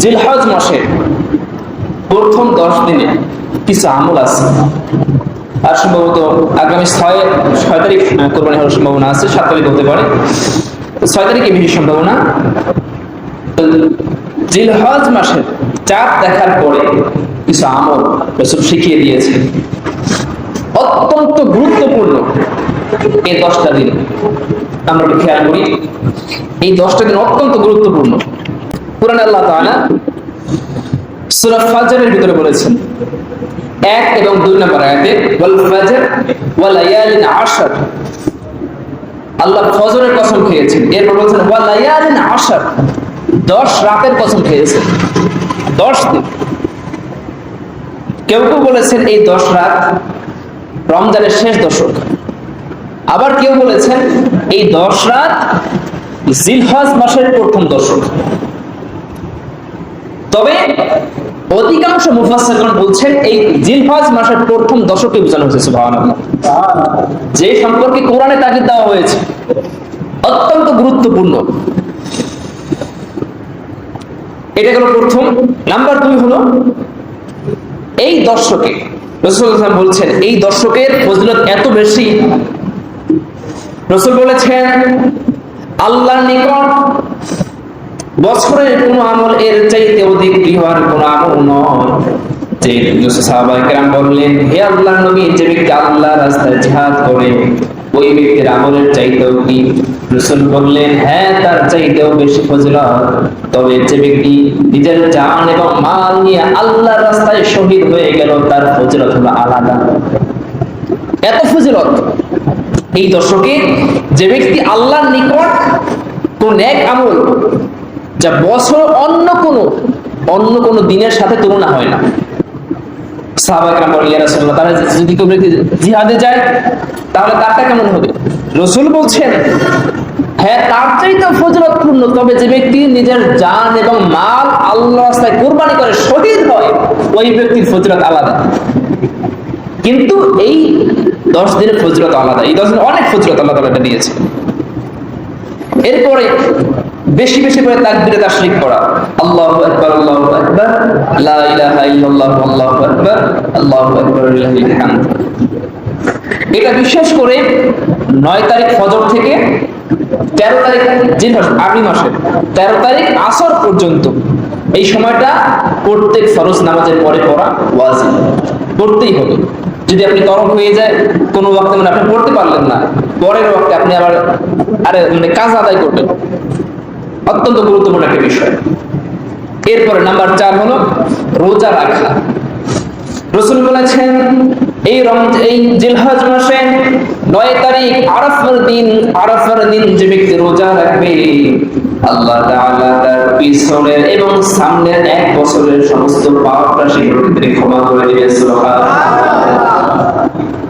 জিলহজ মাসের প্রথম দশ দিনে কিছু আমল আছে। আর সম্ভবত আগামী ছয় ছয় তারিখ কোরবানি হওয়ার সম্ভাবনা আছে, সাত তারিখ হতে পারে। ছয় তারিখে বেশি সম্ভাবনা, জিলহজ মাসের চাঁদ দেখার পরে কিছু আমল রসুল শিখিয়ে দিয়েছে। অত্যন্ত গুরুত্বপূর্ণ এই দশটা দিন। আমরা খেয়াল করি, এই দশটা দিন অত্যন্ত গুরুত্বপূর্ণ। পুরান আল্লাহ তাআলা সূরা ফাজরের ভিতরে বলেছেন। এক এবং দুই নম্বর আয়াতে, ওয়াল ফাজর ওয়া লায়ালিন আশর। আল্লাহ ফজরের কসম খেয়েছেন। এরপর বলছেন, ওয়া লায়ালিন আশর। দশ রাতের কসম খেয়েছেন। দশ দিন। কেউ কেউ বলেছেন, এই দশ রাত রমজানের শেষ দশক। আবার কেউ বলেছেন, এই দশ রাত জিলহজ মাসের প্রথম দশক। তবে অধিকাংশ মুফাসসিরগণ বলছেন এই জিলহজ মাসের প্রথম দশকে বোঝানো হয়েছে, সুবহানাল্লাহ। যে সম্পর্কে কোরআনে তাগিদ দেওয়া হয়েছে, অত্যন্ত গুরুত্বপূর্ণ। এটা গেল প্রথম। নাম্বার দুই হলো, এই দর্শকে রসুল বলছেন, এই দর্শকের ফজিলত এত বেশি। রসুল বলেছেন, আল্লাহর নিকট বছরের কোন আমল এর চাইতে অধিক প্রিয় আর কোন আমল নয়। যে সাহাবায়ে কেরাম বললেন, হে আল্লাহর নবী, যে ব্যক্তি আল্লাহর রাস্তায় জিহাদ করে, ওই ব্যক্তির আমলের চাইতেও কি? রসুল বললেন হ্যাঁ তার চাইতেও বেশি ফজিলত। তবে যে ব্যক্তি নিজের জান এবং মাল নিয়ে আল্লাহর রাস্তায় শহীদ হয়ে গেল, তার ফজিলত হলো আলাদা। এত ফজিলত? এই দর্শকে যে ব্যক্তি আল্লাহর নিকট কোন এক আমল যা বছর অন্য কোনো অন্য কোনো দিনের সাথে তুলনা হয় না। রাসূলুল্লাহ তাহলে যদি জিহাদে যায়, তাহলে তারটা কেমন হবে? রসুল বলছেন হ্যাঁ তার চাইতে তবে যে ব্যক্তি নিজের জান এবং মাল আল্লাহ রাস্তায় কোরবানি করে শহীদ হয়, ওই ব্যক্তির ফজিলত আলাদা। কিন্তু এই দশ দিনের ফজিলত আলাদা, এই দশ দিন অনেক আল্লাহ তাআলা দিয়েছে এরপরে বেশি বেশি করে তাকবীরে তাশরিক করা আল্লাহু আকবার আল্লাহু আকবার। লা ইলাহা ইল্লাল্লাহ, আল্লাহু আকবার আল্লাহু আকবার লিল্লাহিল হামদ এটা বিশেষ করে নয় তারিখ ফজর থেকে তেরো তারিখ জিলহজ আগামী মাসের তেরো তারিখ আসর পর্যন্ত এই সময়টা প্রত্যেক ফরজ নামাজের পরে পড়া ওয়াজিব। পড়তেই হবে। যদি আপনি তরফ হয়ে যায়, কোনো ওয়াক্তে মানে আপনি পড়তে পারলেন না, পরের ওয়াক্তে আপনি আবার, আরে মানে কাজ আদায় করবেন অত্যন্ত গুরুত্বপূর্ণ একটা বিষয়। এরপরে নাম্বার চার হলো রোজা রাখা। রসুল বলেছেন, এই রম এই জিলহজ মাসে নয় তারিখ আরাফার দিন আরাফার দিন যে ব্যক্তি রোজা রাখবে, আল্লাহ তার পিছনের এবং সামনের এক বছরের সমস্ত পাপ রাশি ক্ষমা করে দিবেন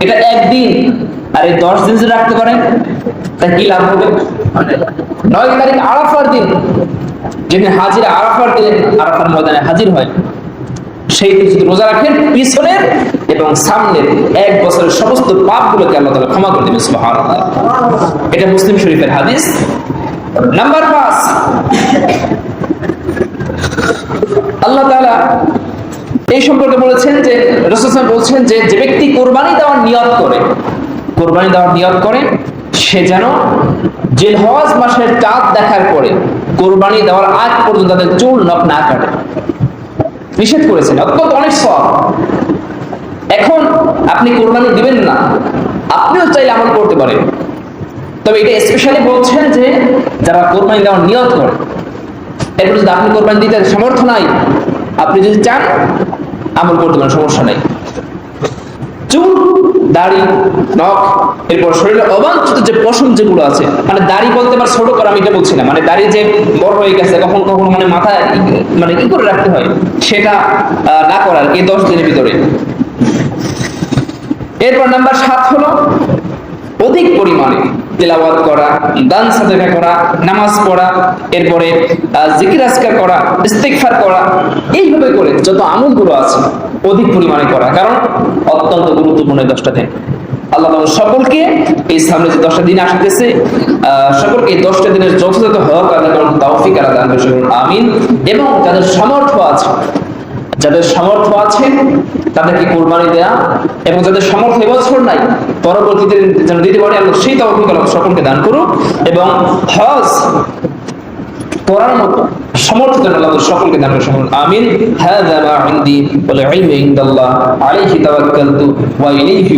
এটা একদিন এই দশ দিন যদি রাখতে পারেন, তা কি লাভ হবে? নয় তারিখ আরাফার দিন যেদিন হাজির আরাফার দিনে আরাফার ময়দানে হাজির হয়, সেই দিন যদি রোজা রাখেন, পিছনের এবং সামনের এক বছরের সমস্ত পাপগুলোকে আল্লাহ তাআলা ক্ষমা করে দেবেন, সুবহানাল্লাহ। এটা মুসলিম শরীফের হাদিস। নাম্বার পাঁচ, আল্লাহ তাআলা এই সম্পর্কে বলেছেন যে, রাসূল বলছেন যে যে ব্যক্তি কোরবানি দেওয়ার নিয়ত করে কোরবানি দেওয়ার নিয়ত করে, সে যেন জিলহজ মাসের চাঁদ দেখার পরে কোরবানি দেওয়ার আগ পর্যন্ত তাদের চুল নখ না কাটে। নিষেধ করেছেন, অত্যন্ত অনেক সব এখন আপনি কোরবানি দিবেন না, আপনিও চাইলে আমল করতে পারেন। তবে এটা স্পেশালি বলছেন যে যারা কোরবানি দেওয়ার নিয়ত করে এরপর যদি আপনি কোরবানি দিতে সামর্থ্য নাই, আপনি যদি চান, আমল করতে পারেন সমস্যা নাই। চুল, দাড়ি, নখ, এরপর শরীরে অবাঞ্ছিত যে পশম যেগুলো আছে মানে দাড়ি বলতে পার ছোট করা আমি এটা বলছি না মানে দাড়ি যে বড় হয়ে গেছে, কখন কখনো মানে মাথায় মানে কি করে রাখতে হয়, সেটা না করার এই দশ দিনের ভিতরে। এরপর নাম্বার সাত হলো অধিক পরিমাণে তেলাওয়াত করা, দান সাদাকা করা, নামাজ পড়া, এরপরে জিকির আজকার করা, ইস্তিগফার করা, এইভাবে করে যত আমলগুলো আছে অধিক পরিমাণে করা। কারণ অত্যন্ত গুরুত্বপূর্ণ দশটা দিন। আল্লাহ সকলকে এই সামনে যে দশটা দিন আসতেছে সকলকে এই দশটা দিনের যথাযথ হক আদায় করার তৌফিক আল্লাহ দান করুন। আমিন। এবং যাদের সামর্থ্য আছে যাদের সামর্থ্য আছে, তাদেরকে কোরবানি দেয়া এবং যাদের সামর্থ্য এবছর নাই, পরবর্তীতে যেন দিতে পারে আল্লাহ সেই আল্লাহ সকলকে দান করুক এবং হজ করার মতো সমর্থ যেন আল্লাহ সকলকে দান করুন আমিন। হাযা মা ইনদি ওয়াল ইলমু ইনদাল্লাহ আলাইহি তাওয়াক্কালতু ওয়া ইলাইহি